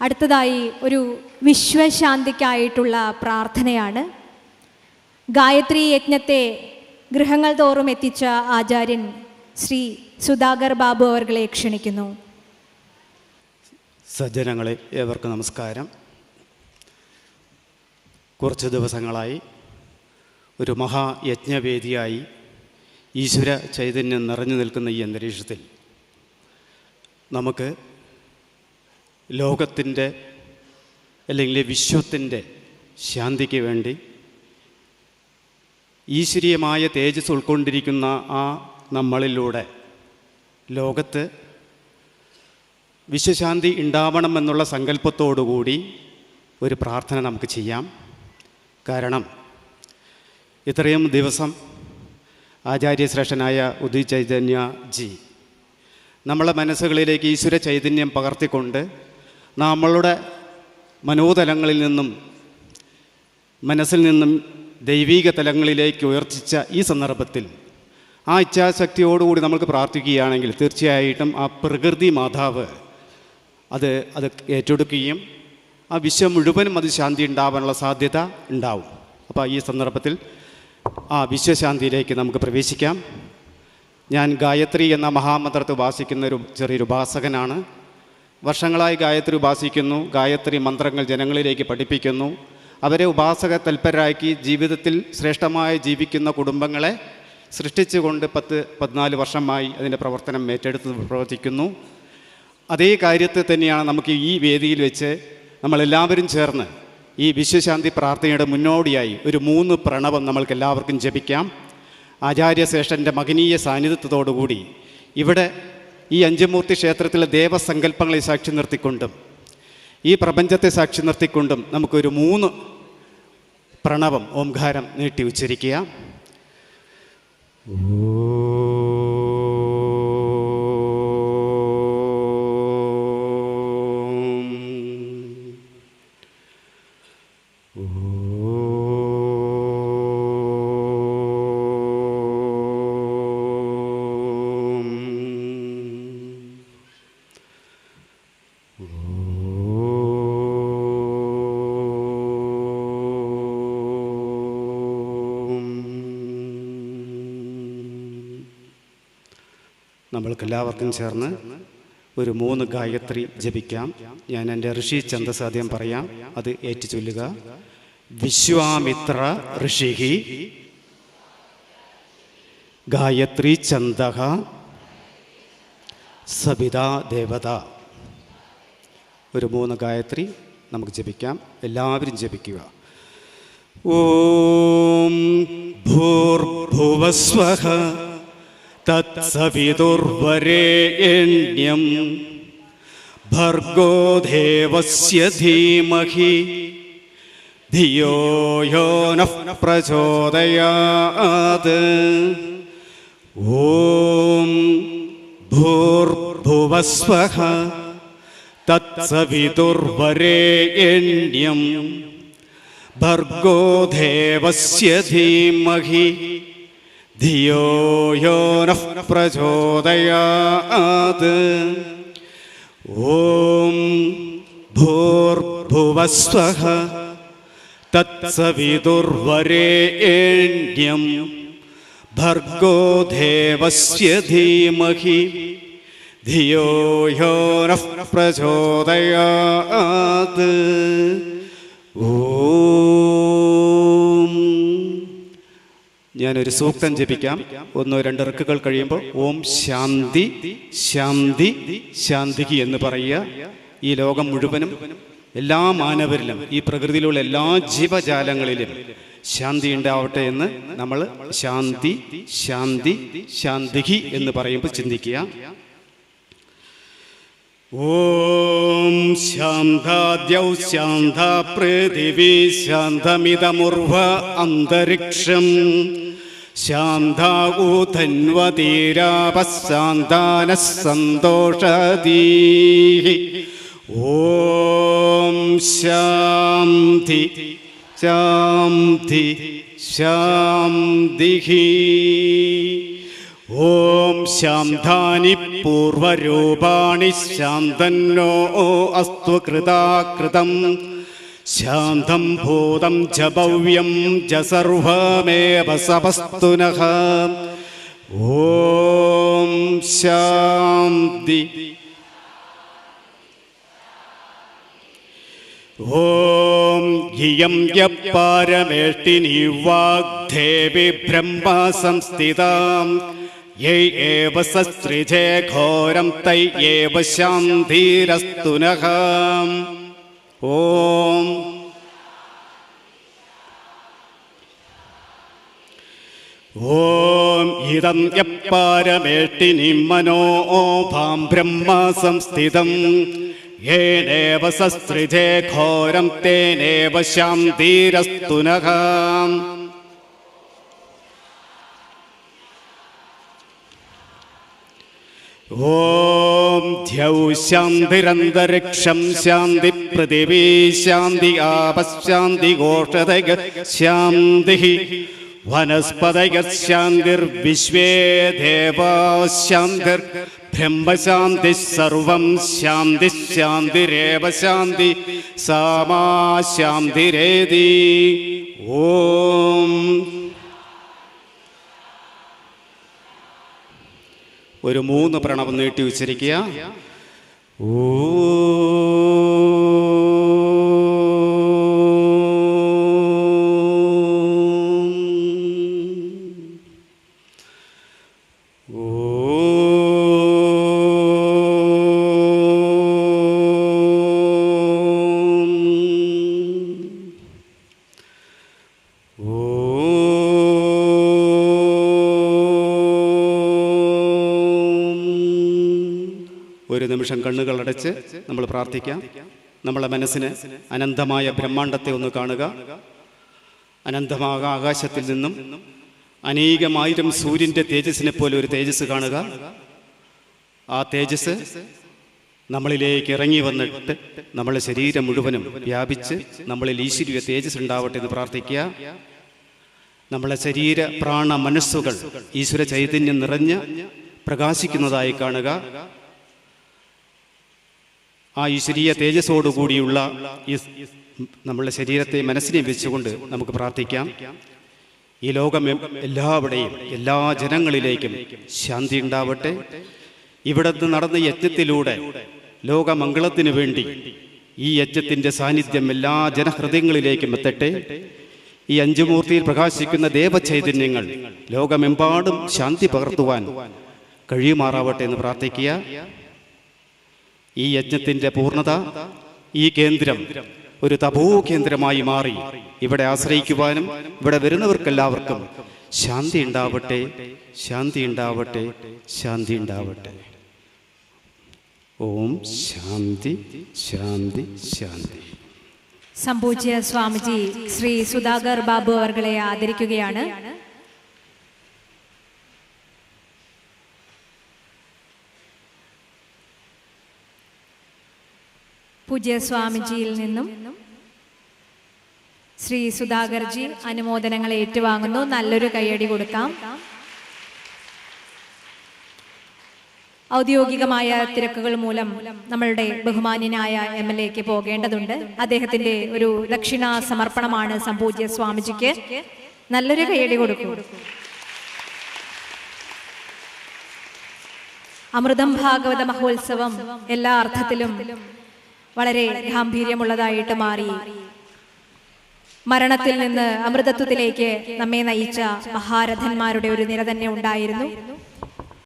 അടുത്തതായി ഒരു വിശ്വശാന്തിക്കായിട്ടുള്ള പ്രാർത്ഥനയാണ്. ഗായത്രി യജ്ഞത്തെ ഗൃഹങ്ങൾ തോറും എത്തിച്ച ആചാര്യൻ ശ്രീ സുധാകർ ബാബു അവർകളെ ക്ഷണിക്കുന്നു. സജ്ജനങ്ങളെ ഏവർക്കും നമസ്കാരം. കുറച്ച് ദിവസങ്ങളായി ഒരു മഹായജ്ഞവേദിയായി ഈശ്വര ചൈതന്യം നിറഞ്ഞു നിൽക്കുന്ന ഈ അന്തരീക്ഷത്തിൽ നമുക്ക് ലോകത്തിന്റെ അല്ലെങ്കിൽ വിശ്വത്തിന്റെ ശാന്തിക്ക് വേണ്ടി ഈശ്വരീയമായ തേജസ് ഉൾക്കൊണ്ടിരിക്കുന്ന ആ നമ്മളിലൂടെ ലോകത്ത് വിശ്വശാന്തി ഉണ്ടാവണമെന്നുള്ള സങ്കല്പത്തോടുകൂടി ഒരു പ്രാർത്ഥന നമുക്ക് ചെയ്യാം. കാരണം ഇത്രയും ദിവസം ആചാര്യശ്രേഷ്ഠനായ ഉദി ചൈതന്യ ജി നമ്മളെ മനസ്സുകളിലേക്ക് ഈശ്വര ചൈതന്യം പകർത്തിക്കൊണ്ട് നമ്മളുടെ മനോതലങ്ങളിൽ നിന്നും മനസ്സിൽ നിന്നും ദൈവീക തലങ്ങളിലേക്ക് ഉയർത്തിച്ച ഈ സന്ദർഭത്തിൽ ആ ഇച്ഛാശക്തിയോടുകൂടി നമ്മൾക്ക് പ്രാർത്ഥിക്കുകയാണെങ്കിൽ തീർച്ചയായിട്ടും ആ പ്രകൃതി മാതാവ് അത് അത് ഏറ്റെടുക്കുകയും ആ വിശ്വം മുഴുവനും അത് ശാന്തി ഉണ്ടാവാനുള്ള സാധ്യത ഉണ്ടാവും. അപ്പോൾ ഈ സന്ദർഭത്തിൽ ആ വിശ്വശാന്തിയിലേക്ക് നമുക്ക് പ്രവേശിക്കാം. ഞാൻ ഗായത്രി എന്ന മഹാമന്ത്രത്തെ ഉപാസിക്കുന്ന ഒരു ചെറിയൊരു ഉപാസകനാണ്. വർഷങ്ങളായി ഗായത്രി ഉപാസിക്കുന്നു. ഗായത്രി മന്ത്രങ്ങൾ ജനങ്ങളിലേക്ക് പഠിപ്പിക്കുന്നു. അവരെ ഉപാസക തൽപരരാക്കി ജീവിതത്തിൽ ശ്രേഷ്ഠമായി ജീവിക്കുന്ന കുടുംബങ്ങളെ സൃഷ്ടിച്ചുകൊണ്ട് പത്ത് പതിനാല് വർഷമായി അതിന്റെ പ്രവർത്തനം ഏറ്റെടുത്ത് പ്രവർത്തിക്കുന്നു. അതേ കാര്യത്തെ തന്നെയാണ് നമുക്ക് ഈ വേദിയിൽ വെച്ച് നമ്മളെല്ലാവരും ചേർന്ന് ഈ വിശ്വശാന്തി പ്രാർത്ഥനയുടെ മുന്നോടിയായി ഒരു മൂന്ന് പ്രണവം നമ്മൾക്ക് എല്ലാവർക്കും ജപിക്കാം. ആചാര്യശ്രേഷ്ഠന്റെ മകനീയ സാന്നിധ്യത്തോടുകൂടി ഇവിടെ ഈ അഞ്ചുമൂർത്തി ക്ഷേത്രത്തിലെ ദേവസങ്കല്പങ്ങളെ സാക്ഷി നിർത്തിക്കൊണ്ടും ഈ പ്രപഞ്ചത്തെ സാക്ഷി നിർത്തിക്കൊണ്ടും നമുക്കൊരു മൂന്ന് പ്രണവം ഓംകാരം നീട്ടി ഉച്ചരിക്കുക. നമ്മൾക്കെല്ലാവർക്കും ചേർന്ന് ഒരു മൂന്ന് ഗായത്രി ജപിക്കാം. ഞാൻ എന്റെ ഋഷി ചന്ദസാദ്യം പറയാം. അത് ഏറ്റു ചൊല്ലുക. വിശ്വാമിത്ര ഋഷിഹി ഗായത്രി ചന്ദ സബിതാ ദേവത. ഒരു മൂന്ന് ഗായത്രി നമുക്ക് ജപിക്കാം. എല്ലാവരും ജപിക്കുക. ഓം ഭൂർഭുവസ്വഹ തത്സവിതുർവരേണ്യം ഭർഗോ ദേവസ്യ ധീമഹി ധിയോ യോ നഃ പ്രചോദയാത് ഓം ഭൂർഭുവസ്വഹ തത്സവിതുർവരേണ്യം ഭർഗോ ദേവസ്യ ധീമഹി ധിയോ യോ നഃ പ്രചോദയാത്. ഓം ഭൂർഭുവസ്വഹ തത്സവിതുർവരേണ്യം ഭർഗോ ദേവസ്യ ധീമഹി. ധിയോ യോ നഃ പ്രചോദയാത്. ഞാനൊരു സൂക്തം ജപിക്കാം. ഒന്നോ രണ്ട് ഇറക്കുകൾ കഴിയുമ്പോൾ ഓം ശാന്തി ശാന്തി ശാന്തിക്ക് എന്ന് പറയുക. ഈ ലോകം മുഴുവനും എല്ലാ മാനവരിലും ഈ പ്രകൃതിയിലുള്ള എല്ലാ ജീവജാലങ്ങളിലും ശാന്തി ഉണ്ടാവട്ടെ എന്ന് നമ്മൾ ശാന്തി ശാന്തി ശാന്തിഹി എന്ന് പറയുമ്പോൾ ചിന്തിക്കുക. ഓം ശാന്താദ്യൗ ശാന്ത പൃഥിവി ശാന്തമിതമുർവ അന്തരിക്ഷം. ശാന്താകൂതന്വതീരാപശാന്താന ഓം ശാന്തി ശാന്തി ശാന്തിഹി. ഓം ശാന്താനി പൂർവരൂപാണി ശാന്തന്നോ അസ്തു കൃതാകൃതം ശാന്തം ഭൂതം ച ഭവ്യം ച സർവമേവ സപസ്തുനഃ. ഓം ശാന്തി. ഓം ഇയം യപ്പാരമേഷ്ടിനി വാഗ്ദേവി ബ്രഹ്മ സംസ്ഥിതാം യൈ ഏവ ഘോരം തൈ ഏവ ശാന്തിരസ്തുനഃ. ഓം. ഓം ഇതം യപ്പാരമേട്ടിനി മനോഭാം ബ്രഹ്മ സംസ്ഥിതം യേനേവ സസ്ത്രിജേ ഘോരം തേനേവ ശാന്തിരസ്തുനഃ ഓം. ദ്യൗ ശാന്തിരന്തരിക്ഷം ശാന്തി പൃഥിവീ ശാന്തി ആപശാന്തി ഘോഷതക ശാന്തി വനസ്പതയശാന്തിർവിശ്വേ ദേവാശാന്തിർ ബ്രഹ്മശാന്തി സർവം ശാന്തി ശാന്തിരേവ ശാന്തി സാമാശാന്തിരേതി ഓം ഒരു മൂന്ന് പ്രണവം നീട്ടി ഉച്ചരിക്കുക ഒരു നിമിഷം കണ്ണുകൾ അടച്ച് നമ്മൾ പ്രാർത്ഥിക്കാം. നമ്മളെ മനസ്സിന് അനന്തമായ ബ്രഹ്മാണ്ടത്തെ ഒന്ന് കാണുക. അനന്തമായ ആകാശത്തിൽ നിന്നും അനേകമായിരം സൂര്യന്റെ തേജസ്സിനെ പോലെ ഒരു തേജസ് കാണുക. ആ തേജസ് നമ്മളിലേക്ക് ഇറങ്ങി വന്നിട്ട് നമ്മളെ ശരീരം മുഴുവനും വ്യാപിച്ച് നമ്മളിൽ ഈശ്വരീയ തേജസ് ഉണ്ടാവട്ടെ എന്ന് പ്രാർത്ഥിക്കുക. നമ്മളെ ശരീര പ്രാണ മനസ്സുകൾ ഈശ്വര ചൈതന്യം നിറഞ്ഞ് പ്രകാശിക്കുന്നതായി കാണുക. ആ ഈശ്വരീയ തേജസ്സോടുകൂടിയുള്ള ഈ നമ്മളുടെ ശരീരത്തെ മനസ്സിനെ വെച്ചുകൊണ്ട് നമുക്ക് പ്രാർത്ഥിക്കാം. ഈ ലോകം എല്ലാവിടെയും എല്ലാ ജനങ്ങളിലേക്കും ശാന്തി ഉണ്ടാവട്ടെ. ഇവിടുന്ന് നടന്ന യജ്ഞത്തിലൂടെ ലോകമംഗളത്തിനു വേണ്ടി ഈ യജ്ഞത്തിന്റെ സാന്നിധ്യം എല്ലാ ജനഹൃദയങ്ങളിലേക്കും എത്തട്ടെ. ഈ അഞ്ചു അഞ്ചുമൂർത്തിയിൽ പ്രകാശിക്കുന്ന ദേവചൈതന്യങ്ങൾ ലോകമെമ്പാടും ശാന്തി പകർത്തുവാൻ കഴിയുമാറാവട്ടെ എന്ന് പ്രാർത്ഥിക്കുക. ഈ യജ്ഞത്തിന്റെ പൂർണത ഈ കേന്ദ്രം ഒരു തപോ കേന്ദ്രമായി മാറി. ഇവിടെ ആശ്രയിക്കുവാനും ഇവിടെ വരുന്നവർക്കെല്ലാവർക്കും ശാന്തി ഉണ്ടാവട്ടെ ശാന്തി ഉണ്ടാവട്ടെ ശാന്തി ഉണ്ടാവട്ടെ. ഓം ശാന്തി ശാന്തി ശാന്തി. സംഭൂജ്യ സ്വാമിജി ശ്രീ സുധാകർ ബാബു അവർകളെ ആദരിക്കുകയാണ്. പൂജ്യ സ്വാമിജിയിൽ നിന്നും ശ്രീ സുധാകർജി അനുമോദനങ്ങൾ ഏറ്റുവാങ്ങുന്നു. നല്ലൊരു കൈയടി കൊടുക്കാം. ഔദ്യോഗികമായ തിരക്കുകൾ മൂലം നമ്മളുടെ ബഹുമാന്യനായ എം എൽ എക്ക് പോകേണ്ടതുണ്ട്. അദ്ദേഹത്തിന്റെ ഒരു ദക്ഷിണ സമർപ്പണമാണ് സംപൂജ്യ സ്വാമിജിക്ക്. നല്ലൊരു കൈയടി കൊടുക്കൂ. അമൃതം ഭാഗവത മഹോത്സവം എല്ലാ അർത്ഥത്തിലും വളരെ ഗാംഭീര്യമുള്ളതായിട്ട് മാറി. മരണത്തിൽ നിന്ന് അമൃതത്വത്തിലേക്ക് നമ്മെ നയിച്ച മഹാരഥന്മാരുടെ ഒരു നിര തന്നെ ഉണ്ടായിരുന്നു.